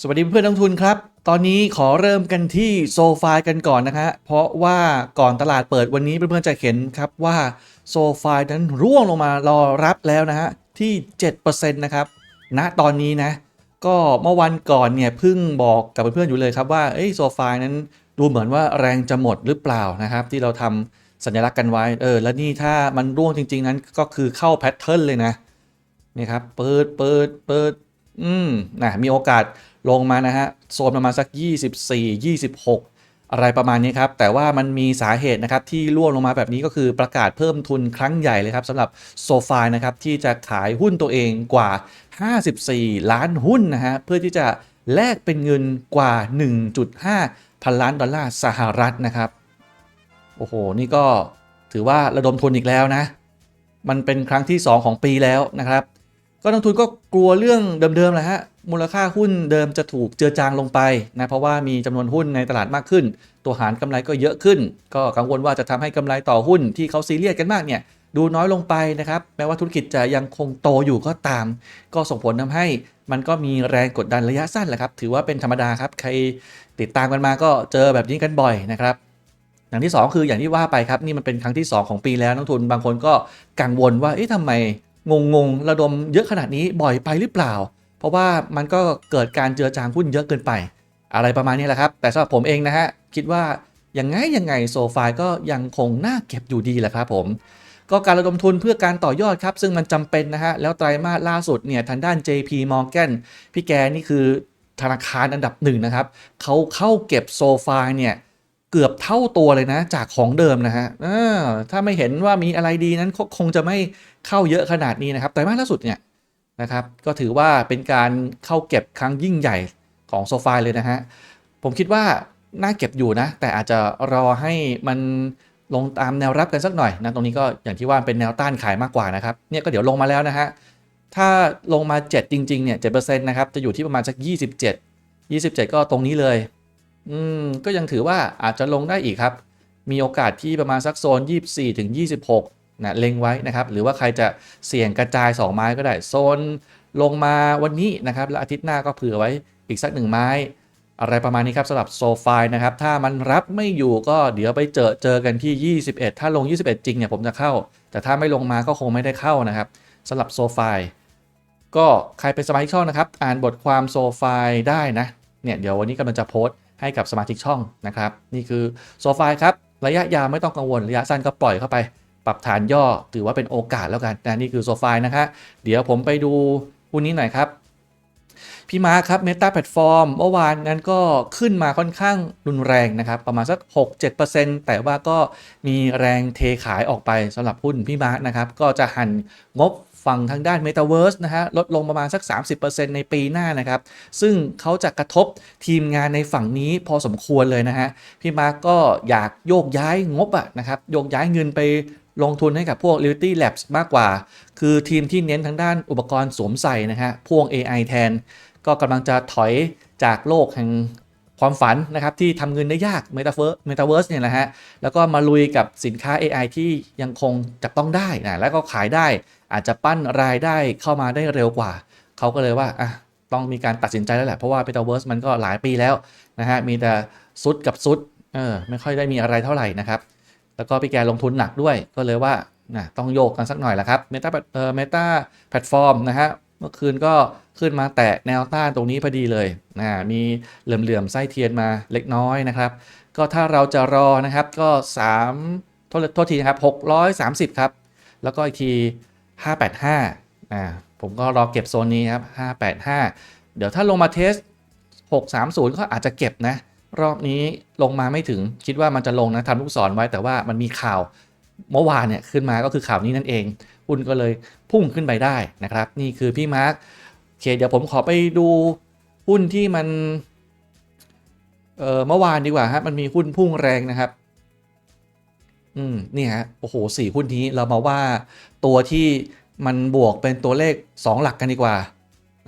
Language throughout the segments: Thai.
สวัสดีเพื่อนนักทุนครับ ตอนนี้ขอเริ่มกันที่โซฟากันก่อนนะฮะเพราะว่าก่อนตลาดเปิดวันนี้เพื่อนๆจะเห็นครับว่าโซฟานั้นร่วงลงมารอรับแล้วนะฮะที่ 7%นะครับณตอนนี้นะ ก็เมื่อวันก่อนเนี่ยเพิ่งบอกกับเพื่อนๆอยู่เลยครับว่าเอ้โซฟานั้นดูเหมือนว่าแรงจะหมดหรือเปล่านะครับ ที่เราทำสัญลักษณ์กันไว้เออแล้วนี่ถ้ามันร่วงจริง ๆ นั้นก็คือเข้าแพทเทิร์นเลยนะนี่ครับเปิดเปิดเปิดอืมนะมีโอกาส ลงมานะฮะโซนประมาณสัก 24 26 อะไรประมาณนี้ครับ แต่ว่ามันมีสาเหตุนะครับที่ร่วงลงมาแบบนี้ก็คือประกาศเพิ่มทุนครั้งใหญ่เลยครับสำหรับโซฟานะครับที่จะขายหุ้นตัวเองกว่า 54 ล้านหุ้นนะฮะเพื่อที่จะแลกเป็นเงินกว่า 1.5 พันล้านดอลลาร์สหรัฐนะครับโอ้โหนี่ก็ถือว่าระดมทุนอีกแล้วนะ มันเป็นครั้งที่ 2 ของปีแล้วนะครับ ก็นักทุนก็กลัวเรื่องเดิมๆแหละฮะ มูลค่าหุ้นเดิมจะถูกเจือจางลงไปนะเพราะว่ามีจำนวนหุ้นในตลาดมากขึ้น ตัวหารกำไรก็เยอะขึ้น ก็กังวลว่าจะทำให้กำไรต่อหุ้นที่เขาซีเรียสกันมากเนี่ยดูน้อยลงไปนะครับแม้ว่าธุรกิจจะยังคงโตอยู่ก็ตาม ก็ส่งผลทำให้มันก็มีแรงกดดันระยะสั้นแหละครับ ถือว่าเป็นธรรมดาครับ ใครติดตามกันมาก็เจอแบบนี้กันบ่อยนะครับอย่างที่ 2 คืออย่างที่ว่าไปครับนี่มันเป็นครั้งที่ 2 ของปีแล้วนักทุนบางคนก็กังวลว่าเอ๊ะทำไมงงงๆระดมเยอะขนาดนี้บ่อยไปหรือเปล่า เพราะว่ามันก็เกิดการเจือจางหุ้นเยอะเกินไป อะไรประมาณนี้แหละครับ แต่สำหรับผมเองนะฮะ คิดว่ายังไงยังไงโซฟาก็ยังคงน่าเก็บอยู่ดีแหละครับผมก็การระดมทุนเพื่อการต่อยอดครับ ซึ่งมันจำเป็นนะฮะ แล้วไตรมาสล่าสุดเนี่ยทางด้าน JP Morgan พี่แกนี่คือธนาคารอันดับหนึ่งนะครับเขาเข้าเก็บโซฟาเนี่ยเกือบเท่าตัวเลยนะ จากของเดิมนะฮะถ้าไม่เห็นว่ามีอะไรดีนั้นคงจะไม่เข้าเยอะขนาดนี้นะครับไตรมาสล่าสุดเนี่ย นะครับ ก็ถือว่าเป็นการเข้าเก็บครั้งยิ่งใหญ่ของโซฟาเลยนะฮะ ผมคิดว่าน่าเก็บอยู่นะ แต่อาจจะรอให้มันลงตามแนวรับกันสักหน่อยนะ ตรงนี้ก็อย่างที่ว่าเป็นแนวต้านขายมากกว่านะครับ เนี่ยก็เดี๋ยวลงมาแล้วนะฮะ ถ้าลงมา 7 จริงๆเนี่ย7%นะครับ จะอยู่ที่ประมาณสัก 27 27 ก็ตรงนี้เลย อืม ก็ยังถือว่าอาจจะลงได้อีกครับ มีโอกาสที่ประมาณสักโซน 24ถึง26 นะเล็งไว้นะครับ หรือว่าใครจะเสี่ยงกระจาย 2 ไม้ก็ได้ โซนลงมาวันนี้นะครับ แล้วอาทิตย์หน้าก็เผื่อไว้อีกสักหนึ่งไม้ อะไรประมาณนี้ครับสำหรับโซฟายนะครับ ถ้ามันรับไม่อยู่ก็เดี๋ยวไปเจอเจอกันที่ 21 ถ้าลง 21 จริงเนี่ยผมจะเข้า แต่ถ้าไม่ลงมาก็คงไม่ได้เข้านะครับสำหรับโซฟายก็ใครเป็นสมาชิกช่องนะครับ อ่านบทความโซฟายได้นะเนี่ยเดี๋ยววันนี้กำลังจะโพสต์ให้กับสมาชิกช่องนะครับ นี่คือโซฟายครับ ระยะยาวไม่ต้องกังวลระยะสั้นก็ปล่อยเข้าไป ปรับฐานย่อถือว่าเป็นโอกาสแล้วกันนะนี่คือโซฟายนะคะเดี๋ยวผมไปดูหุ้นนี้หน่อยครับ พี่มาร์ครับ Meta Platform เมื่อวานนั้นก็ขึ้นมาค่อนข้างรุนแรงนะครับ ประมาณสัก 6-7%แต่ว่าก็มีแรงเทขายออกไปสำหรับหุ้นพี่มาร์คนะครับ ก็จะหันงบฝั่งทางด้าน Metaverse นะฮะลดลงประมาณสัก 30%ในปีหน้านะครับ ซึ่งเขาจะกระทบทีมงานในฝั่งนี้พอสมควรเลยนะฮะ พี่มาร์คก็อยากโยกย้ายงบอะนะครับ โยกย้ายเงินไป ลงทุนให้กับพวก Reality Labs มากกว่า คือทีมที่เน้นทางด้านอุปกรณ์สวมใส่นะฮะพ่วง AI แทน ก็กำลังจะถอยจากโลกแห่งความฝันนะครับที่ทำเงินได้ยาก Metaverse Metaverse เนี่ยแหละฮะ แล้วก็มาลุยกับสินค้า AI ที่ยังคงจับต้องได้นะแล้วก็ขายได้ อาจจะปั้นรายได้เข้ามาได้เร็วกว่า เขาก็เลยว่าอะต้องมีการตัดสินใจแล้วแหละ เพราะว่า Metaverse มันก็หลายปีแล้วนะฮะมีแต่ซุดกับซุดเออไม่ค่อยได้มีอะไรเท่าไหร่นะครับ แล้วก็พี่แกลงทุนหนักด้วยก็เลยว่านะต้องโยกกันสักหน่อยละครับ Meta เอ่อ Meta Platform นะฮะเมื่อคืนก็ขึ้นมาแตะแนวต้านตรงนี้พอดีเลยนะมีเหลื่อมๆไส้เทียนมาเล็กน้อยนะครับ ก็ถ้าเราจะรอนะครับก็ 3 โทษโทษทีนะครับ630 ครับ แล้วก็อีกที 585อ่าผมก็รอเก็บโซนนี้ครับ 585 เดี๋ยวถ้าลงมาเทส 630 ก็อาจจะเก็บนะ รอบนี้ลงมาไม่ถึงคิดว่ามันจะลงนะทำลูกศรไว้แต่ว่ามันมีข่าวเมื่อวานเนี่ยขึ้นมาก็คือข่าวนี้นั่นเองหุ้นก็เลยพุ่งขึ้นไปได้นะครับ นี่คือพี่มาร์คโอเคเดี๋ยวผมขอไปดูหุ้นที่มันเออเมื่อวานดีกว่าฮะมันมีหุ้นพุ่งแรงนะครับ อืมนี่ฮะโอ้โหสี่หุ้นนี้เรามาว่าตัวที่มันบวกเป็นตัวเลข 2 หลักกันดีกว่า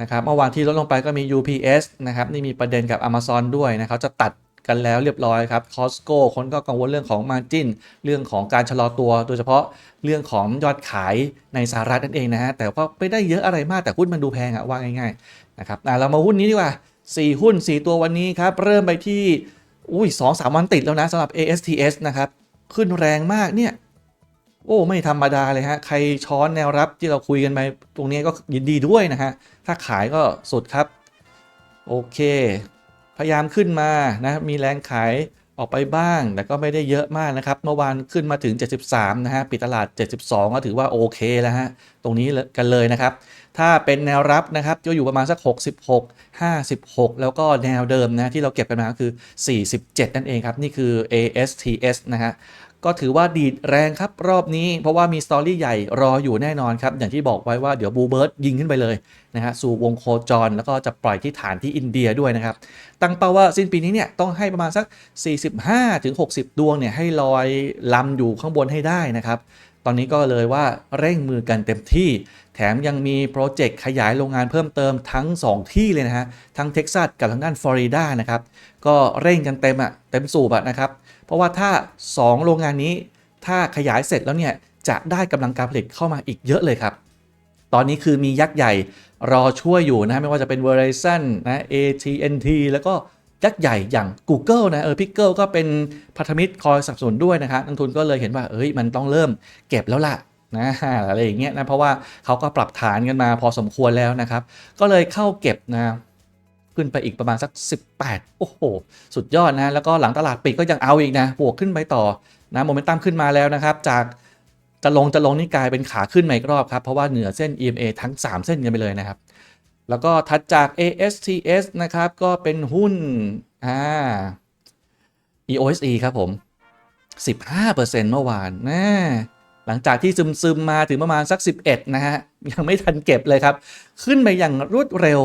นะครับเมื่อวานที่ลดลงไปก็มี UPS นะครับนี่มีประเด็นกับ Amazon ด้วยนะเขาจะตัดกันแล้วเรียบร้อยครับ Costco คนก็กังวลเรื่องของ Margin เรื่องของการชะลอตัว โดยเฉพาะเรื่องของยอดขายในสหรัฐนั่นเองนะฮะ แต่ว่าไม่ได้เยอะอะไรมากแต่หุ้นมันดูแพงอะว่าง่ายๆนะครับอะเรามาหุ้นนี้ดีกว่า 4 หุ้น 4 ตัววันนี้ครับ เริ่มไปที่ อุ้ยสองสามวันติดแล้วนะสำหรับ ASTS นะครับ ขึ้นแรงมากเนี่ย โอ้ไม่ธรรมดาเลยฮะ ใครช้อนแนวรับที่เราคุยกันไปตรงนี้ก็ยินดีด้วยนะฮะ ถ้าขายก็สุดครับ โอเค พยายามขึ้นมานะ มีแรงขายออกไปบ้าง แต่ก็ไม่ได้เยอะมากนะครับ เมื่อวานขึ้นมาถึง 73 นะฮะ ปิดตลาด 72 ก็ถือว่าโอเคแล้วฮะ ตรงนี้กันเลยนะครับ ถ้าเป็นแนวรับนะครับก็อยู่ประมาณสัก 66 56 แล้วก็แนวเดิมนะที่เราเก็บกันมาก็คือ 47 นั่นเองครับ นี่คือ ASTS นะฮะก็ถือว่าดีดแรงครับรอบนี้ เพราะว่ามีสตอรี่ใหญ่รออยู่แน่นอนครับ อย่างที่บอกไว้ว่าเดี๋ยวบูเบิร์ตยิงขึ้นไปเลยนะฮะสู่วงโคจร แล้วก็จะปล่อยที่ฐานที่อินเดียด้วยนะครับ ตั้งเป้าว่าสิ้นปีนี้เนี่ยต้องให้ประมาณสัก 45-60 ดวงเนี่ยให้ลอยลำอยู่ข้างบนให้ได้นะครับ ตอนนี้ก็เลยว่าเร่งมือกันเต็มที่ แถมยังมีโปรเจกต์ขยายโรงงานเพิ่มเติมทั้ง 2 ที่เลยนะฮะ ทั้งเท็กซัสกับทางด้านฟลอริดานะครับ ก็เร่งกันเต็มอะเต็มสูบอะนะครับ เพราะว่าถ้า 2 โรงงานนี้ ถ้าขยายเสร็จแล้วเนี่ย จะได้กำลังการผลิตเข้ามาอีกเยอะเลยครับ ตอนนี้คือมียักษ์ใหญ่รอช่วยอยู่นะไม่ว่าจะเป็น Verizon นะ AT&T แล้วก็ ยักษ์ใหญ่อย่าง Google นะเออ Pickle ก็เป็นพันธมิตรคอยสนับสนุนด้วยนะครับนักทุนก็เลยเห็นว่าเอ้ยมันต้องเริ่มเก็บแล้วล่ะนะอะไรอย่างเงี้ยนะเพราะว่าเขาก็ปรับฐานกันมาพอสมควรแล้วนะครับ ก็เลยเข้าเก็บนะขึ้นไปอีกประมาณสัก 18 โอ้โห สุดยอดนะ แล้วก็หลังตลาดปิดก็ยังเอาอีกนะ บวกขึ้นไปต่อนะโมเมนตัมขึ้นมาแล้วนะครับ จากจะลงจะลงนี่กลายเป็นขาขึ้นมาอีกรอบครับ เพราะว่าเหนือเส้น EMA ทั้ง 3 เส้นกันไปเลยนะครับ แล้วก็ถัดจาก ASTS นะครับ ก็เป็นหุ้นอ่า EOSE ครับผม 15%เมื่อวานนะหลังจากที่ซึมซึมๆมาถึงประมาณสัก 11 นะฮะ ยังไม่ทันเก็บเลยครับ ขึ้นไปอย่างรวดเร็ว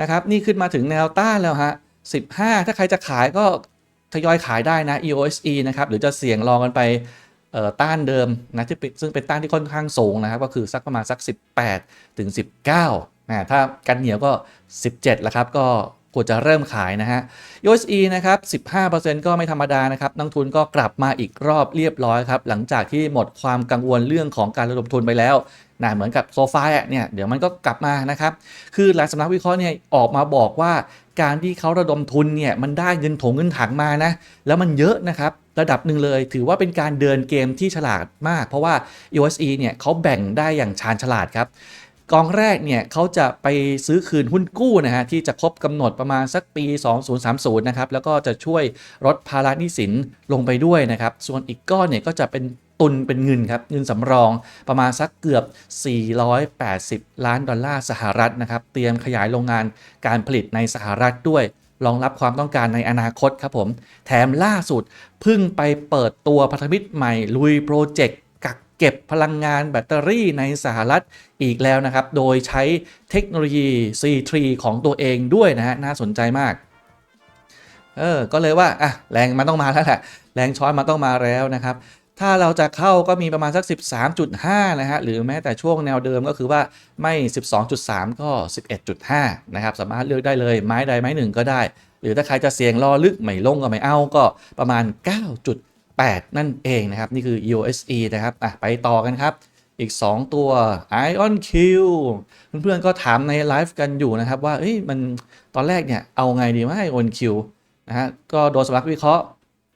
นะครับ นี่ขึ้นมาถึงแนวต้านแล้วฮะ 15 ถ้าใครจะขายก็ทยอยขายได้นะ EOSE นะครับ หรือจะเสี่ยงลองกันไปต้านเดิมนะที่ซึ่งเป็นต้านที่ค่อนข้างสูงนะครับ ก็คือสักประมาณสัก 18 ถึง 19 ถ้ากันเหนียวก็ 17แล้วครับก็ควรจะเริ่มขายนะฮะ USE นะครับ 15%ก็ไม่ธรรมดานะครับ นักทุนก็กลับมาอีกรอบเรียบร้อยครับ หลังจากที่หมดความกังวลเรื่องของการระดมทุนไปแล้วนะเหมือนกับโซฟาเนี่ย เดี๋ยวมันก็กลับมานะครับ คือหลายสำนักวิเคราะห์เนี่ยออกมาบอกว่าการที่เขาระดมทุนเนี่ยมันได้เงินถงเงินถังมานะ แล้วมันเยอะนะครับ ระดับหนึ่งเลย ถือว่าเป็นการเดินเกมที่ฉลาดมาก เพราะว่า USE เนี่ยเขาแบ่งได้อย่างชาญฉลาดครับ กองแรกเนี่ยเขาจะไปซื้อคืนหุ้นกู้นะฮะที่จะครบกำหนดประมาณสักปี 2030 นะครับ แล้วก็จะช่วยลดภาระหนี้สินลงไปด้วยนะครับ ส่วนอีกก้อนเนี่ยก็จะเป็นตุนเป็นเงินครับ เงินสำรองประมาณสักเกือบ 480 ล้านดอลลาร์สหรัฐนะครับ เตรียมขยายโรงงานการผลิตในสหรัฐด้วยรองรับความต้องการในอนาคตครับผม แถมล่าสุดเพิ่งไปเปิดตัวพันธมิตรใหม่ลุยโปรเจกต์ เก็บพลังงานแบตเตอรี่ในสหรัฐอีกแล้วนะครับ โดยใช้เทคโนโลยี C3 ของตัวเองด้วยนะฮะน่าสนใจมากเออก็เลยว่าอะแรงมันต้องมาแล้วแหละแรงช้อนมันต้องมาแล้วนะครับถ้าเราจะเข้าก็มีประมาณสัก 13.5 นะฮะ หรือแม้แต่ช่วงแนวเดิมก็คือว่าไม่ 12.3 ก็ 11.5 นะครับ สามารถเลือกได้เลยไม้ใดไม้หนึ่งก็ได้ หรือถ้าใครจะเสี่ยงรอลึกไม่ลงก็ไม่เอาก็ประมาณ 8 นั่นเองนะครับ นี่คือ ESE นะครับอะไปต่อกันครับ อีก 2 ตัว Ion Q เพื่อนๆก็ถามในไลฟ์กันอยู่นะครับ ว่าเอ้ยมันตอนแรกเนี่ย เอาไงดีว่า Ion Q นะฮะก็โดยสำนักวิเคราะห์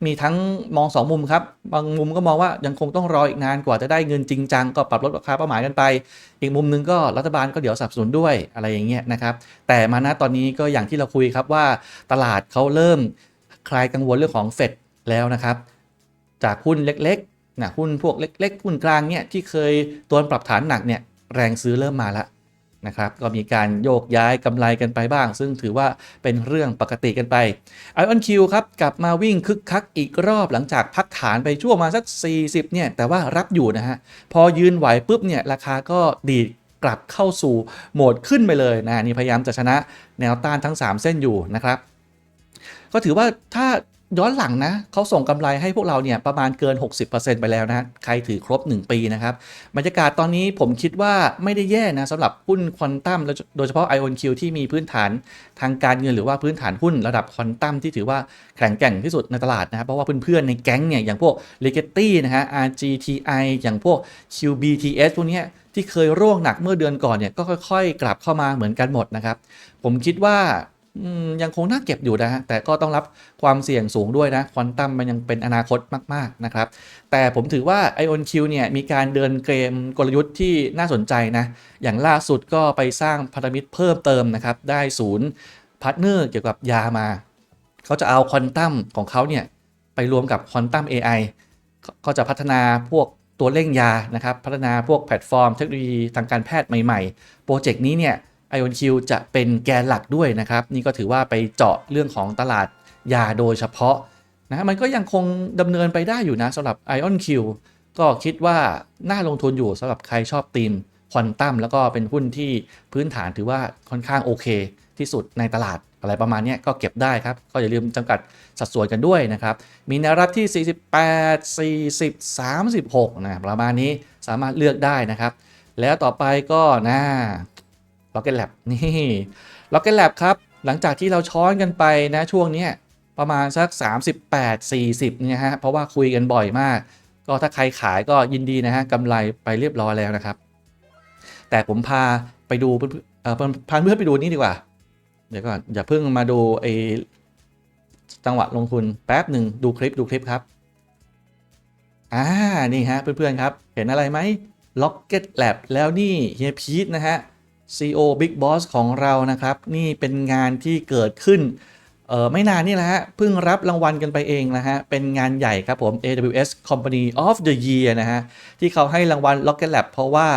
มีทั้งมอง 2 มุมครับ บางมุมก็มองว่ายังคงต้องรออีกนานกว่าจะได้เงินจริงจังก็ปรับลดราคาเป้าหมายกันไป อีกมุมหนึงก็รัฐบาลก็เดี๋ยวสนับสนุนด้วยอะไรอย่างเงี้ยนะครับ แต่มาณตอนนี้ก็อย่างที่เราคุยครับว่าตลาดเขาเริ่มคลายกังวลเรื่องของเฟดแล้วนะครับ จากหุ้นเล็กๆนะหุ้นพวกเล็ก ๆ หุ้นกลางเนี่ยที่เคยตัวปรับฐานหนักเนี่ยแรงซื้อเริ่มมาแล้วนะครับก็มีการโยกย้ายกำไรกันไปบ้าง ซึ่งถือว่าเป็นเรื่องปกติกันไป Ion Q ครับ กลับมาวิ่งคึกคักอีกรอบหลังจากพักฐานไปช่วงมาสัก 40เนี่ยแต่ว่ารับอยู่นะฮะ พอยืนไหวปุ๊บเนี่ยราคาก็ดีดกลับเข้าสู่โหมดขึ้นไปเลยนะนี่พยายามจะชนะแนวต้านทั้ง 3 เส้นอยู่นะครับ ก็ถือว่าถ้า ย้อนหลังนะเขาส่งกำไรให้พวกเราเนี่ยประมาณเกิน 60%ไปแล้วนะใครถือครบ 1 ปีนะครับบรรยากาศตอนนี้ผมคิดว่าไม่ได้แย่นะสำหรับหุ้นควอนตัมโดยเฉพาะ IONQ ที่มีพื้นฐานทางการเงินหรือว่าพื้นฐานหุ้นระดับควอนตัมที่ถือว่าแข็งแกร่งที่สุดในตลาดนะครับเพราะว่าเพื่อนๆในแก๊งเนี่ยอย่างพวก l e g a t y นะฮะ RGTI อย่างพวก QBTS พวกนี้ที่เคยร่วงหนักเมื่อเดือนก่อนเนี่ยก็ค่อย ๆ กลับเข้ามาเหมือนกันหมดนะครับผมคิดว่า ยังคงน่าเก็บอยู่นะฮะแต่ก็ต้องรับความเสี่ยงสูงด้วยนะควอนตัมมันยังเป็นอนาคตมากๆนะครับ แต่ผมถือว่า Ion Q เนี่ยมีการเดินเกมกลยุทธ์ที่น่าสนใจนะ อย่างล่าสุดก็ไปสร้างพันธมิตรเพิ่มเติมนะครับ ได้ศูนย์พาร์ทเนอร์เกี่ยวกับยามา เขาจะเอาควอนตัมของเขาเนี่ยไปรวมกับควอนตัม AI เขาจะพัฒนาพวกตัวเร่งยานะครับ พัฒนาพวกแพลตฟอร์มเทคโนโลยีทางการแพทย์ใหม่ ๆ โปรเจกต์นี้เนี่ย IonQ จะเป็นแกนหลักด้วยนะครับ นี่ก็ถือว่าไปเจาะเรื่องของตลาดยาโดยเฉพาะนะมันก็ยังคงดำเนินไปได้อยู่นะสำหรับ IonQ ก็คิดว่าน่าลงทุนอยู่สำหรับใครชอบธีมควอนตัมแล้วก็เป็นหุ้นที่พื้นฐานถือว่าค่อนข้างโอเค ที่สุดในตลาดอะไรประมาณนี้ก็เก็บได้ครับ ก็อย่าลืมจำกัดสัดส่วนกันด้วยนะครับ มีแนวรับที่ 48 40 36 นะประมาณนี้สามารถเลือกได้นะครับ แล้วต่อไปก็นะ Rocket Lab นี่ Rocket Lab ครับ หลังจากที่เราช้อนกันไปนะช่วงนี้ประมาณสัก 38 40เนี่ยฮะเพราะว่าคุยกันบ่อยมาก ก็ถ้าใครขายก็ยินดีนะฮะกำไรไปเรียบร้อยแล้วนะครับ แต่ผมพาไปดูเพื่อนเอ่อพาเพื่อนไปดูนี่ดีกว่า เดี๋ยวก่อนอย่าเพิ่งมาดูไอ้จังหวะลงทุนแป๊บหนึ่งดูคลิปดูคลิปครับอ่านี่ฮะเพื่อนๆครับ เห็นอะไรไหม Rocket Lab แล้วนี่เฮียพีทนะฮะ CEO Big Boss ของเรานะครับ นี่เป็นงานที่เกิดขึ้นเออไม่นานนี่แหละฮะเพิ่งรับรางวัลกันไปเองนะฮะ เป็นงานใหญ่ครับผม AWS Company of the Year นะฮะ ที่เขาให้รางวัล Rocket Lab เพราะว่า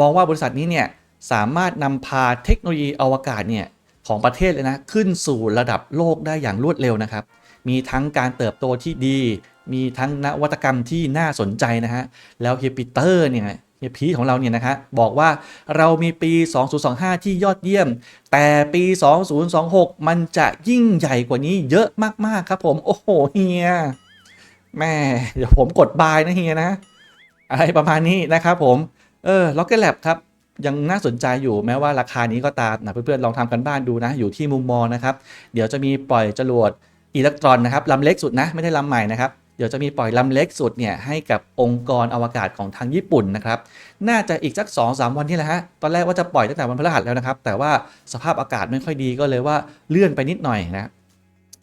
มองว่าบริษัทนี้เนี่ย สามารถนำพาเทคโนโลยีอวกาศเนี่ย ของประเทศเลยนะ ขึ้นสู่ระดับโลกได้อย่างรวดเร็วนะครับ มีทั้งการเติบโตที่ดี มีทั้งนวัตกรรมที่น่าสนใจนะฮะ แล้วเฮปีเตอร์เนี่ย เฮียพีของเราเนี่ยนะคะบอกว่าเรามีปี 2025 ที่ยอดเยี่ยม แต่ปี 2026 มันจะยิ่งใหญ่กว่านี้เยอะมากๆครับผมโอ้โหเฮียแม่เดี๋ยวผมกดบายนะเฮียนะ อะไรประมาณนี้นะครับผม เออ Rocket Lab ครับยังน่าสนใจอยู่แม้ว่าราคานี้ก็ตามนะเพื่อนๆลองทำกันบ้านดูนะ อยู่ที่มุมมองนะครับ เดี๋ยวจะมีปล่อยจรวดอิเล็กตรอนนะครับลำเล็กสุดนะ ไม่ได้ลำใหม่นะครับ ดี๋ยวจะมีปล่อยลำเล็กสุดเนี่ยให้กับองค์กรอวกาศของทางญี่ปุ่นนะครับ น่าจะอีกสัก 2-3 วันที่แหละฮะ ตอนแรกว่าจะปล่อยตั้งแต่วันพฤหัสแล้วนะครับ แต่ว่าสภาพอากาศไม่ค่อยดีก็เลยว่าเลื่อนไปนิดหน่อยนะ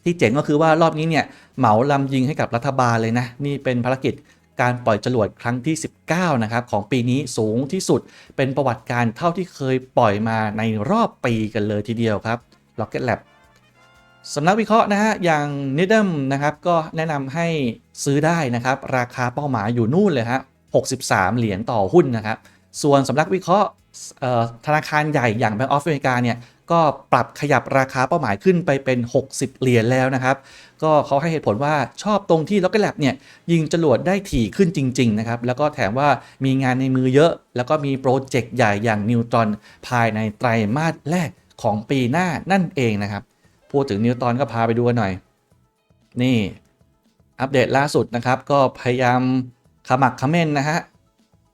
ที่เจ๋งก็คือว่ารอบนี้เนี่ยเหมาลำยิงให้กับรัฐบาลเลยนะ นี่เป็นภารกิจการปล่อยจรวดครั้งที่ 19 นะครับ ของปีนี้สูงที่สุดเป็นประวัติการเท่าที่เคยปล่อยมาในรอบปีกันเลยทีเดียวครับ Rocket Lab สำนักวิเคราะห์นะฮะอย่าง n i d a m นะครับก็แนะนำให้ซื้อได้นะครับ ราคาเป้าหมายอยู่นู่นเลยฮะ63 เหรียญต่อหุ้นนะครับ ส่วนสำนักวิเคราะห์ธนาคารใหญ่อย่าง Bank of America เนี่ยก็ปรับขยับราคาเป้าหมายขึ้นไปเป็น 60 เหรียญแล้วนะครับ ก็เขาให้เหตุผลว่าชอบตรงที่ Rocket Lab เนี่ยยิงจรวดได้ถี่ขึ้นจริง ๆ นะครับ แล้วก็แถมว่ามีงานในมือเยอะ แล้วก็มีโปรเจกต์ใหญ่อย่างนิวตรอนภายในไตรมาสแรกของปีหน้านั่นเองนะครับ พูดถึงนิวตอนก็พาไปดูกันหน่อย นี่อัปเดตล่าสุดนะครับ ก็พยายามขมักขม้นนะฮะ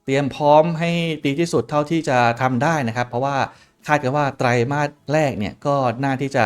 เตรียมพร้อมให้ดีที่สุดเท่าที่จะทำได้นะครับ เพราะว่าคาดกันว่าไตรมาสแรกเนี่ยก็น่าที่จะ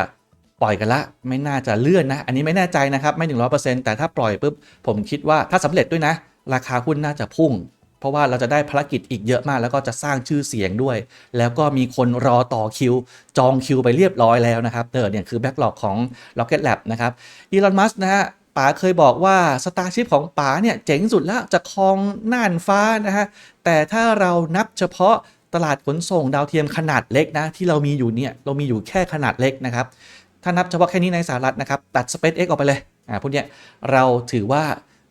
ปล่อยกันละ ไม่น่าจะเลื่อนนะ อันนี้ไม่แน่ใจนะครับ ไม่ถึงร้อแต่ถ้าปล่อยปุ๊บผมคิดว่าถ้าสำเร็จด้วยนะ ราคาหุ้นน่าจะพุ่ง เพราะว่าเราจะได้ภารกิจอีกเยอะมาก แล้วก็จะสร้างชื่อเสียงด้วย แล้วก็มีคนรอต่อคิว จองคิวไปเรียบร้อยแล้วนะครับเออเนี่ยคือแบ็กหลอกของ Rocket Lab นะครับอีลอนมัสนะฮะป๋าเคยบอกว่า Starship ของป๋าเนี่ยเจ๋งสุดแล้วจะครองน่านฟ้านะฮะแต่ถ้าเรานับเฉพาะตลาดขนส่งดาวเทียมขนาดเล็กนะที่เรามีอยู่เนี่ยเรามีอยู่แค่ขนาดเล็กนะครับถ้านับเฉพาะแค่นี้ในสหรัฐนะครับตัด SpaceX ออกไปเลยอ่าพวกเนี้ยเราถือว่า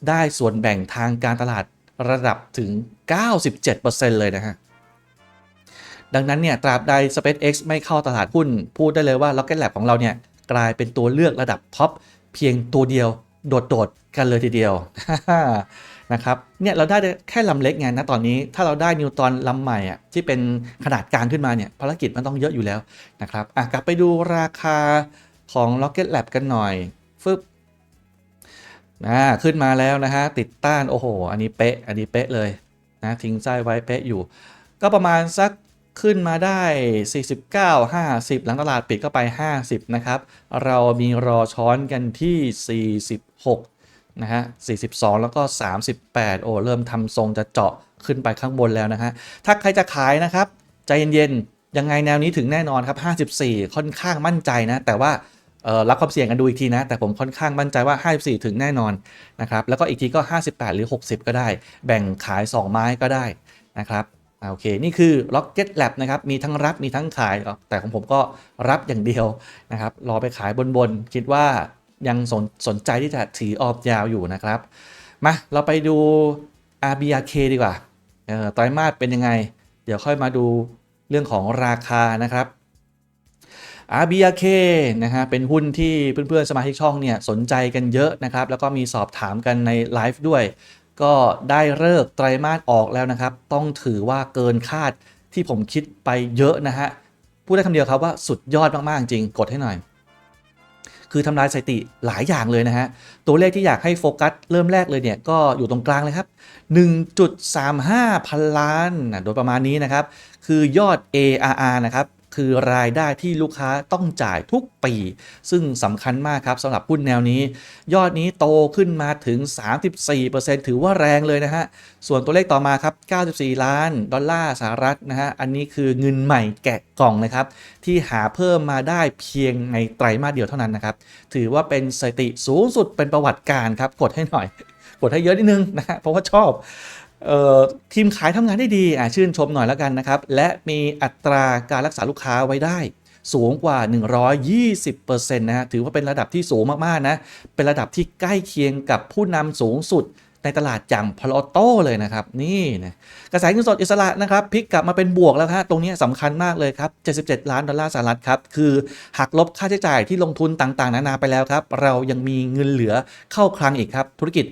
ได้ส่วนแบ่งทางการตลาด ระดับถึง 97%เลยนะฮะดังนั้นเนี่ยตราบใด SpaceX ไม่เข้าตลาดหุ้น พูดได้เลยว่า Rocket Lab ของเราเนี่ยกลายเป็นตัวเลือกระดับท็อปเพียงตัวเดียวโดดๆกันเลยทีเดียวนะครับเนี่ยเราได้แค่ลำเล็กไงนะตอนนี้ถ้าเราได้นิวตอนลำใหม่อะที่เป็นขนาดกลางขึ้นมาเนี่ยภารกิจมันต้องเยอะอยู่แล้วนะครับอะกลับไปดูราคาของ Rocket Lab กันหน่อยฟึบ นะขึ้นมาแล้วนะฮะติดต้านโอ้โห อันนี้เป๊ะ อันนี้เป๊ะเลยนะทิ้งไส้ไว้เป๊ะอยู่ ก็ประมาณสักขึ้นมาได้ 49 50 หลังตลาดปิดก็ไป 50 นะครับ เรามีรอช้อนกันที่ 46 นะฮะ 42 แล้วก็ 38 โอ้เริ่มทำทรงจะเจาะขึ้นไปข้างบนแล้วนะฮะ ถ้าใครจะขายนะครับ ใจเย็นๆ ยังไงแนวนี้ถึงแน่นอนครับ 54 ค่อนข้างมั่นใจนะ แต่ว่า รับความเสี่ยงกันดูอีกทีนะ แต่ผมค่อนข้างมั่นใจว่า 54 ถึงแน่นอนนะครับแล้วก็อีกทีก็ 58 หรือ 60 ก็ได้ แบ่งขาย 2 ไม้ก็ได้นะครับโอเค นี่คือ Rocket Lab นะครับ มีทั้งรับมีทั้งขาย แต่ของผมก็รับอย่างเดียวนะครับ รอไปขายบนๆ คิดว่ายังสนสนใจที่จะถือออมยาวอยู่นะครับ มา เราไปดู RBRK ดีกว่าไตรมาสเป็นยังไง เดี๋ยวค่อยมาดูเรื่องของราคานะครับ RBRK นะฮะเป็นหุ้นที่เพื่อนๆสมาชิกช่องเนี่ยสนใจกันเยอะนะครับ แล้วก็มีสอบถามกันในไลฟ์ด้วย ก็ได้เลิกไตรมาสออกแล้วนะครับ ต้องถือว่าเกินคาดที่ผมคิดไปเยอะนะฮะพูดได้คำเดียวครับว่าสุดยอดมากๆจริงกดให้หน่อย คือทำลายสถิติหลายอย่างเลยนะฮะตัวเลขที่อยากให้โฟกัสเริ่มแรกเลยเนี่ยก็อยู่ตรงกลางเลยครับ 1.35 พันล้านนะโดยประมาณนี้นะครับ คือยอด ARR นะครับ คือรายได้ที่ลูกค้าต้องจ่ายทุกปี ซึ่งสำคัญมากครับสำหรับหุ้นแนวนี้ ยอดนี้โตขึ้นมาถึง 34%ถือว่าแรงเลยนะฮะ ส่วนตัวเลขต่อมาครับ 94 ล้าน ดอลลาร์สหรัฐนะฮะ อันนี้คือเงินใหม่แกะกล่องนะครับ ที่หาเพิ่มมาได้เพียงในไตรมาสเดียวเท่านั้นนะครับ ถือว่าเป็นสถิติสูงสุดเป็นประวัติการครับกดให้หน่อยกดให้เยอะนิดนึงนะฮะเพราะว่าชอบ ทีมขายทำงานได้ดีชื่นชมหน่อยแล้วกันนะครับ และมีอัตราการรักษาลูกค้าไว้ได้สูงกว่า 120%นะฮะ ถือว่าเป็นระดับที่สูงมาก ๆ นะ เป็นระดับที่ใกล้เคียงกับผู้นำสูงสุด ในตลาดอย่างพลอโต้เลยนะครับ นี่นะกระแสเงินสดอิสระนะครับพลิกกลับมาเป็นบวกแล้วฮะตรงนี้สำคัญมากเลยครับ 77 ล้านดอลลาร์สหรัฐครับคือหักลบค่าใช้จ่ายที่ลงทุนต่างๆ นานาไปแล้วครับ เรายังมีเงินเหลือเข้าคลังอีกครับ ธุรกิจ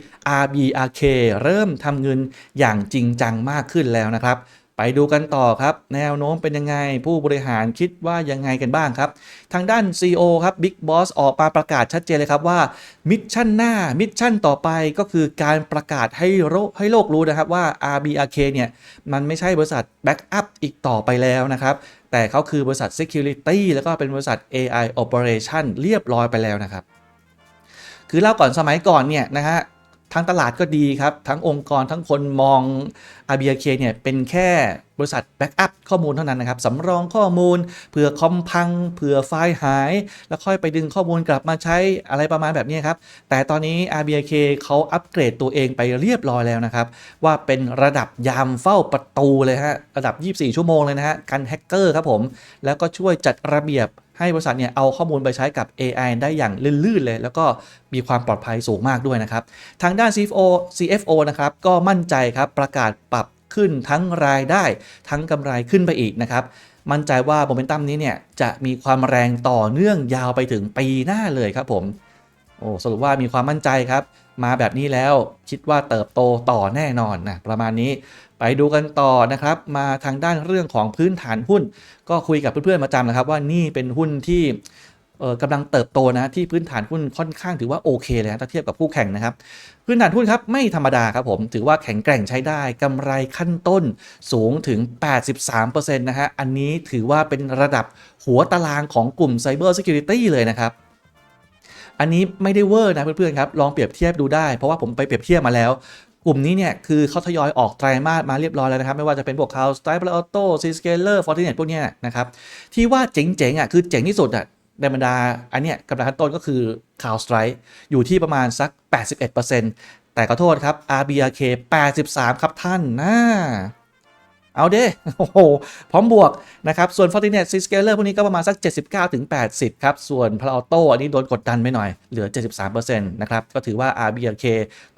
RBRK เริ่มทำเงินอย่างจริงจังมากขึ้นแล้วนะครับ ไปดูกันต่อครับ แนวโน้มเป็นยังไง ผู้บริหารคิดว่ายังไงกันบ้างครับ ทางด้าน CEO ครับ Big Boss ออกมาประกาศชัดเจนเลยครับว่า มิชชั่นหน้า มิชชั่นต่อไปก็คือการประกาศให้โลกให้โลกรู้นะครับว่า RBRK เนี่ย มันไม่ใช่บริษัทแบ็กอัพอีกต่อไปแล้วนะครับ แต่เขาคือบริษัท Security แล้วก็เป็นบริษัท AI Operation เรียบร้อยไปแล้วนะครับ คือเล่าก่อนสมัยก่อนเนี่ยนะฮะ ทั้งตลาดก็ดีครับ ทั้งองค์กรทั้งคนมอง RBRK เนี่ยเป็นแค่บริษัทแบ็กอัพข้อมูลเท่านั้นนะครับสำรองข้อมูลเผื่อคอมพังเผื่อไฟล์หาย แล้วค่อยไปดึงข้อมูลกลับมาใช้อะไรประมาณแบบนี้ครับ แต่ตอนนี้ RBRK เขาอัปเกรดตัวเองไปเรียบร้อยแล้วนะครับ ว่าเป็นระดับยามเฝ้าประตูเลยฮะระดับ 24 ชั่วโมงเลยนะฮะกันแฮกเกอร์ครับผมแล้วก็ช่วยจัดระเบียบ ให้บริษัทเนี่ยเอาข้อมูลไปใช้กับ AI ได้อย่างลื่นๆเลย แล้วก็มีความปลอดภัยสูงมากด้วยนะครับ ทางด้าน CFO CFO นะครับก็มั่นใจครับประกาศปรับขึ้นทั้งรายได้ทั้งกำไรขึ้นไปอีกนะครับ มั่นใจว่าโมเมนตัมนี้เนี่ยจะมีความแรงต่อเนื่องยาวไปถึงปีหน้าเลยครับผมโอ้สรุปว่ามีความมั่นใจครับ มาแบบนี้แล้วคิดว่าเติบโตต่อแน่นอนนะประมาณนี้ ไปดูกันต่อนะครับ มาทางด้านเรื่องของพื้นฐานหุ้น ก็คุยกับเพื่อนๆมาจำนะครับ ว่านี่เป็นหุ้นที่กำลังเติบโตนะที่พื้นฐานหุ้นค่อนข้างถือว่าโอเคเลยนะถ้าเทียบกับคู่แข่งนะครับ พื้นฐานหุ้นครับไม่ธรรมดาครับผมถือว่าแข็งแกร่งใช้ได้กำไรขั้นต้นสูงถึง 83%นะฮะอันนี้ถือว่าเป็นระดับหัวตารางของกลุ่ม Cyber Security เลยนะครับอันนี้ไม่ได้เวอร์นะเพื่อนๆครับ ลองเปรียบเทียบดูได้ เพราะว่าผมไปเปรียบเทียบมาแล้ว กลุ่มนี้เนี่ยคือเขาทยอยออกไตรมาสมาเรียบร้อยแล้วนะครับ ไม่ว่าจะเป็นพวก Cloud Strike Auto c s c a l e r Fortinet พวกนี้นะครับ ที่ว่าเจ๋งๆอะคือเจ๋งที่สุดอะในบรรดาอันเนี้ยกำลังขั้นต้นก็คือ Cloud Strike อยู่ที่ประมาณสัก 81%แต่ขอโทษครับ RBRK 83 ครับท่านนะ เอาเด้โอ้โห พร้อมบวกนะครับ ส่วน Fortinet c s c a l e r พวกนี้ก็ประมาณสัก 79-80 ครับ ส่วน Palo Alto อันนี้โดนกดดันไปหน่อย เหลือ 73%นะครับ ก็ถือว่า RBRK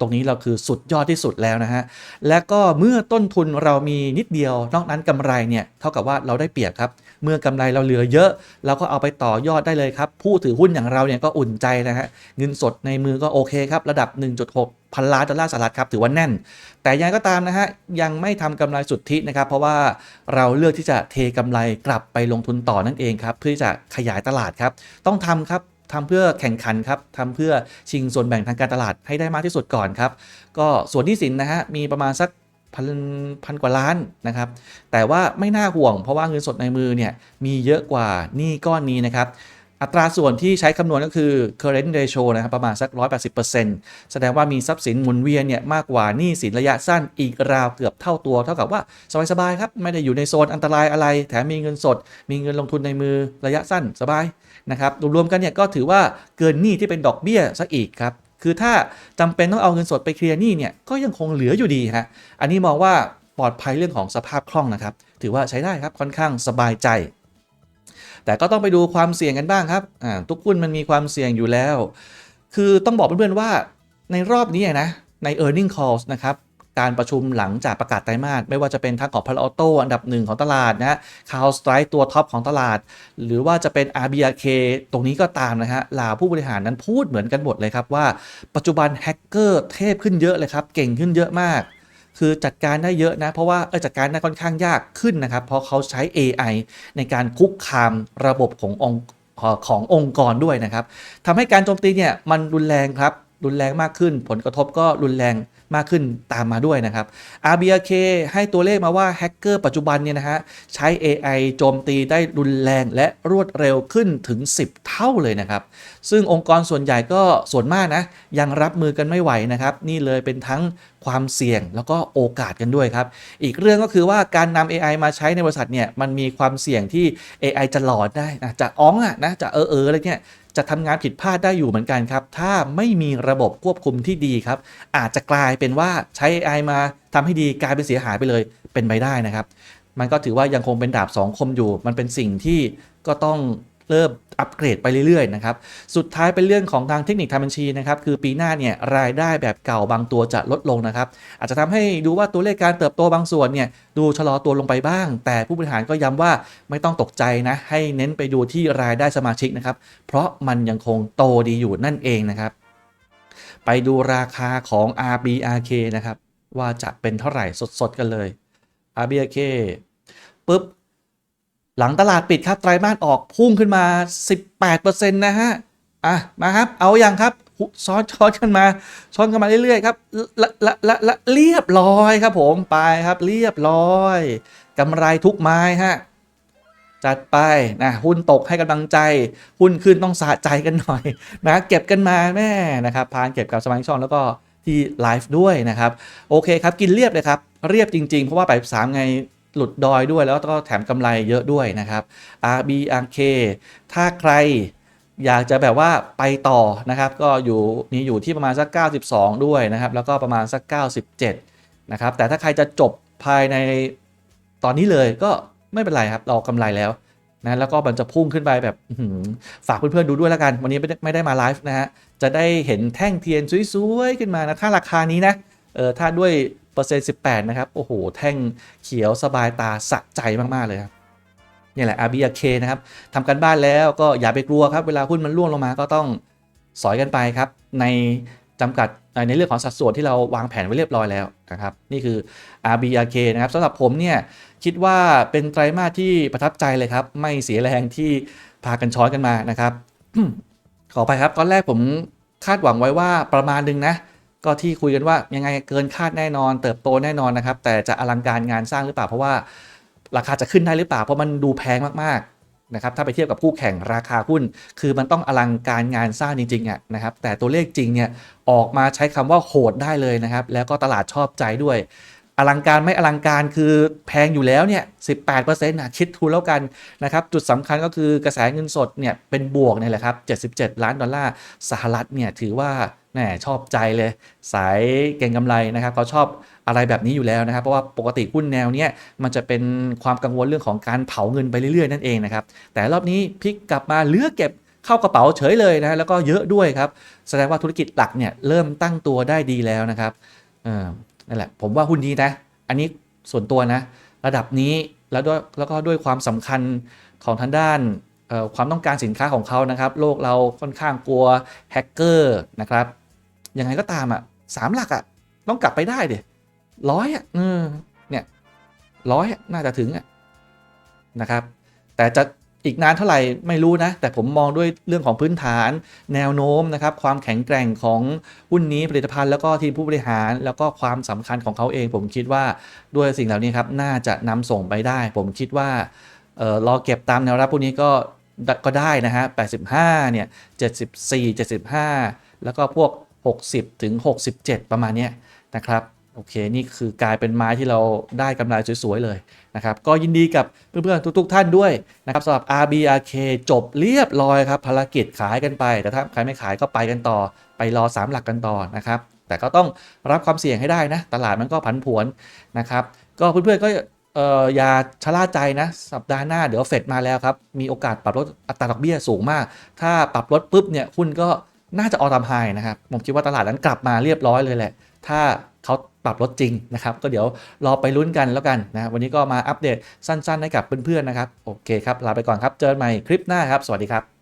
ตรงนี้เราคือสุดยอดที่สุดแล้วนะฮะ และก็เมื่อต้นทุนเรามีนิดเดียว นอกนั้นกำไรเนี่ย เท่ากับว่าเราได้เปรียบครับ เมื่อกำไรเราเหลือเยอะ เราก็เอาไปต่อยอดได้เลยครับ ผู้ถือหุ้นอย่างเราเนี่ยก็อุ่นใจนะฮะ เงินสดในมือก็โอเคครับ ระดับ 1.6 พันล้านดอลลาร์สหรัฐครับถือว่าแน่น แต่ยังก็ตามนะฮะยังไม่ทำกำไรสุทธินะครับ เพราะว่าเราเลือกที่จะเทกำไรกลับไปลงทุนต่อนั่นเองครับเพื่อที่จะขยายตลาดครับต้องทำครับทำเพื่อแข่งขันครับทำเพื่อชิงส่วนแบ่งทางการตลาดให้ได้มากที่สุดก่อนครับ ก็ส่วนที่สินนะฮะมีประมาณสักพันพันกว่าล้านนะครับ แต่ว่าไม่น่าห่วงเพราะว่าเงินสดในมือเนี่ยมีเยอะกว่าหนี้ก้อนนี้นะครับ อัตราส่วนที่ใช้คำนวณก็คือ current ratio นะครับประมาณสัก 180%แสดงว่ามีทรัพย์สินหมุนเวียนเนี่ยมากกว่าหนี้สินระยะสั้นอีกราวเกือบเท่าตัว เท่ากับว่าสบายๆครับ ไม่ได้อยู่ในโซนอันตรายอะไร แถมมีเงินสด มีเงินลงทุนในมือระยะสั้นสบายนะครับรวมๆกันเนี่ยก็ถือว่าเกินหนี้ที่เป็นดอกเบี้ยซะอีกครับคือถ้าจำเป็นต้องเอาเงินสดไปเคลียร์หนี้เนี่ยก็ยังคงเหลืออยู่ดีฮะอันนี้มองว่าปลอดภัยเรื่องของสภาพคล่องนะครับถือว่าใช้ได้ครับค่อนข้างสบายใจ แต่ก็ต้องไปดูความเสี่ยงกันบ้างครับอ่าทุกหุ้นมันมีความเสี่ยงอยู่แล้ว คือต้องบอกเพื่อนๆว่าในรอบนี้นะใน e a r n i n g calls นะครับการประชุมหลังจากประกาศไตรมาสไม่ว่าจะเป็นทั้งของพาราออโตอันดับหนึ่งของตลาดนะคาวสไตร์ตัวท็อปของตลาด หรือว่าจะเป็น RBRK ตรงนี้ก็ตามนะฮะลาผู้บริหารนั้นพูดเหมือนกันหมดเลยครับว่า ปัจจุบันแฮกเกอร์เทพขึ้นเยอะเลยครับ เก่งขึ้นเยอะมาก คือจัดการได้เยอะนะ เพราะว่าเออจัดการได้ค่อนข้างยากขึ้นนะครับ เพราะเขาใช้ AI ในการคุกคามระบบขององค์ขององค์กรด้วยนะครับทำให้การโจมตีเนี่ยมันรุนแรงครับ รุนแรงมากขึ้น ผลกระทบก็รุนแรงมากขึ้นตามมาด้วยนะครับ RBRK ให้ตัวเลขมาว่าแฮกเกอร์ปัจจุบันเนี่ยนะฮะใช้ AI โจมตีได้รุนแรงและรวดเร็วขึ้นถึง 10 เท่าเลยนะครับ ซึ่งองค์กรส่วนใหญ่ก็ส่วนมากนะยังรับมือกันไม่ไหวนะครับ นี่เลยเป็นทั้งความเสี่ยงแล้วก็โอกาสกันด้วยครับ อีกเรื่องก็คือว่าการนำ AI มาใช้ในบริษัทเนี่ยมันมีความเสี่ยงที่ AI จะหลอดได้นะจะอ้องอะนะจะเออเอออะไรเนี่ย จะทำงานผิดพลาดได้อยู่เหมือนกันครับ ถ้าไม่มีระบบควบคุมที่ดีครับ อาจจะกลายเป็นว่าใช้ AI มาทำให้ดีกลายเป็นเสียหายไปเลยเป็นไปได้นะครับ มันก็ถือว่ายังคงเป็นดาบสองคมอยู่ มันเป็นสิ่งที่ก็ต้อง เริ่มอัปเกรดไปเรื่อยๆนะครับ สุดท้ายเป็นเรื่องของทางเทคนิคทางบัญชีนะครับ คือปีหน้าเนี่ยรายได้แบบเก่าบางตัวจะลดลงนะครับ อาจจะทำให้ดูว่าตัวเลขการเติบโตบางส่วนเนี่ยดูชะลอตัวลงไปบ้าง แต่ผู้บริหารก็ย้ำว่าไม่ต้องตกใจนะ ให้เน้นไปดูที่รายได้สมาชิกนะครับ เพราะมันยังคงโตดีอยู่นั่นเองนะครับ ไปดูราคาของ RBRK นะครับว่าจะเป็นเท่าไหร่สดๆกันเลย RBRK ปุ๊บ หลังตลาดปิดครับไตรมาสออกพุ่งขึ้นมา 18%นะฮะ อะ มาครับ เอาอย่างครับซ้อนช้อนกันมาช้อนกันมาเรื่อยๆครับละละละละเรียบร้อยครับผมไปครับเรียบร้อยกำไรทุกไม้ฮะจัดไปนะหุ้นตกให้กำลังใจ หุ้นขึ้นต้องสะใจกันหน่อยนะเก็บกันมาแม่นะครับพานเก็บกับสมาชิกช่องแล้วก็ที่ไลฟ์ด้วยนะครับ โอเคครับ กินเรียบเลยครับ เรียบจริงๆ เพราะว่าไปสามไง หลุดดอยด้วยแล้วก็แถมกำไรเยอะด้วยนะครับ RBRK ถ้าใครอยากจะแบบว่าไปต่อนะครับก็อยู่นี่อยู่ที่ประมาณสัก 92 ด้วยนะครับ แล้วก็ประมาณสัก 97 นะครับ แต่ถ้าใครจะจบภายในตอนนี้เลยก็ไม่เป็นไรครับเรากำไรแล้วนะแล้วก็มันจะพุ่งขึ้นไปแบบฝากเพื่อนๆดูด้วยแล้วกัน วันนี้ไม่ได้ไม่ได้มาไลฟ์นะฮะจะได้เห็นแท่งเทียนสวยๆขึ้นมานะถ้าราคานี้นะเออถ้าด้วย อร์เซ็นต์18นะครับ โอ้โห แท่งเขียวสบายตาสะใจมาก ๆ เลยครับนี่แหละ RBRK นะครับทำกันบ้านแล้วก็อย่าไปกลัวครับ เวลาหุ้นมันร่วงลงมาก็ต้องสอยกันไปครับ ในจำกัดในเรื่องของสัดส่วนที่เราวางแผนไว้เรียบร้อยแล้วนะครับ นี่คือ RBRK นะครับสำหรับผมเนี่ยคิดว่าเป็นไตรมาสที่ประทับใจเลยครับ ไม่เสียแรงที่พากันช้อนกันมานะครับขอไปครับตอนแรกผมคาดหวังไว้ว่าประมาณนึงนะ ก็ที่คุยกันว่ายังไงเกินคาดแน่นอน เติบโตแน่นอนนะครับ แต่จะอลังการงานสร้างหรือเปล่า เพราะว่าราคาจะขึ้นได้หรือเปล่า เพราะมันดูแพงมากๆนะครับ ถ้าไปเทียบกับคู่แข่งราคาหุ้น คือมันต้องอลังการงานสร้างจริงๆอะนะครับ แต่ตัวเลขจริงเนี่ยออกมาใช้คำว่าโหดได้เลยนะครับ แล้วก็ตลาดชอบใจด้วย อลังการไม่อลังการคือแพงอยู่แล้วเนี่ย18%นะคิดทุนแล้วกันนะครับ จุดสำคัญก็คือกระแสเงินสดเนี่ยเป็นบวกเนี่ยแหละครับ77 ล้านดอลลาร์สหรัฐเนี่ยถือว่า แหมชอบใจเลย สายเก่งกำไรนะครับเขาชอบอะไรแบบนี้อยู่แล้วนะครับ เพราะว่าปกติหุ้นแนวเนี้ยมันจะเป็นความกังวลเรื่องของการเผาเงินไปเรื่อยๆนั่นเองนะครับ แต่รอบนี้พลิกกลับมาเลือเก็บเข้ากระเป๋าเฉยเลยนะแล้วก็เยอะด้วยครับ แสดงว่าธุรกิจหลักเนี่ยเริ่มตั้งตัวได้ดีแล้วนะครับเออนั่นแหละผมว่าหุ้นนี้นะ อันนี้ส่วนตัวนะ ระดับนี้แล้วด้วยแล้วก็ด้วยความสำคัญของทางด้านความต้องการสินค้าของเขานะครับ โลกเราค่อนข้างกลัวแฮกเกอร์นะครับ ยังไงก็ตามอะสามหลักอะต้องกลับไปได้เดี๋ยร้อยอะเนี่ยร้อยน่าจะถึงอะนะครับ แต่จะอีกนานเท่าไหร่ไม่รู้นะ แต่ผมมองด้วยเรื่องของพื้นฐาน แนวโน้มนะครับ ความแข็งแกร่งของหุ้นนี้ผลิตภัณฑ์แล้วก็ทีมผู้บริหาร แล้วก็ความสำคัญของเขาเอง ผมคิดว่าด้วยสิ่งเหล่านี้ครับ น่าจะนำส่งไปได้ ผมคิดว่าเออรอเก็บตามแนวรับพวกนี้ก็ก็ได้นะฮะ 85 เนี่ย 74 75 แล้วก็พวก 60 ถึง 67 ประมาณนี้นะครับโอเค นี่คือกลายเป็นไม้ที่เราได้กำไรสวย ๆ เลยนะครับ ก็ยินดีกับเพื่อน ๆ ทุก ๆ ท่านด้วยนะครับสำหรับ RBRK จบเรียบร้อยครับ ภารกิจขายกันไป แต่ถ้าใครไม่ขายก็ไปกันต่อ ไปรอ 3 หลักกันต่อนะครับ แต่ก็ต้องรับความเสี่ยงให้ได้นะ ตลาดมันก็ผันผวนนะครับ ก็เพื่อน ๆ ก็เอออย่าชะล่าใจนะ สัปดาห์หน้าเดี๋ยวเฟดมาแล้วครับ มีโอกาสปรับลดอัตราดอกเบี้ยสูงมาก ถ้าปรับลดปุ๊บเนี่ยหุ้นก็ น่าจะออทามไฮนะครับ ผมคิดว่าตลาดนั้นกลับมาเรียบร้อยเลยแหละ ถ้าเขาปรับลดจริงนะครับ ก็เดี๋ยวรอไปลุ้นกันแล้วกันนะวันนี้ก็มาอัปเดตสั้นๆ ให้กับเพื่อนๆนะครับ โอเคครับ ลาไปก่อนครับ เจอกันใหม่คลิปหน้าครับ สวัสดีครับ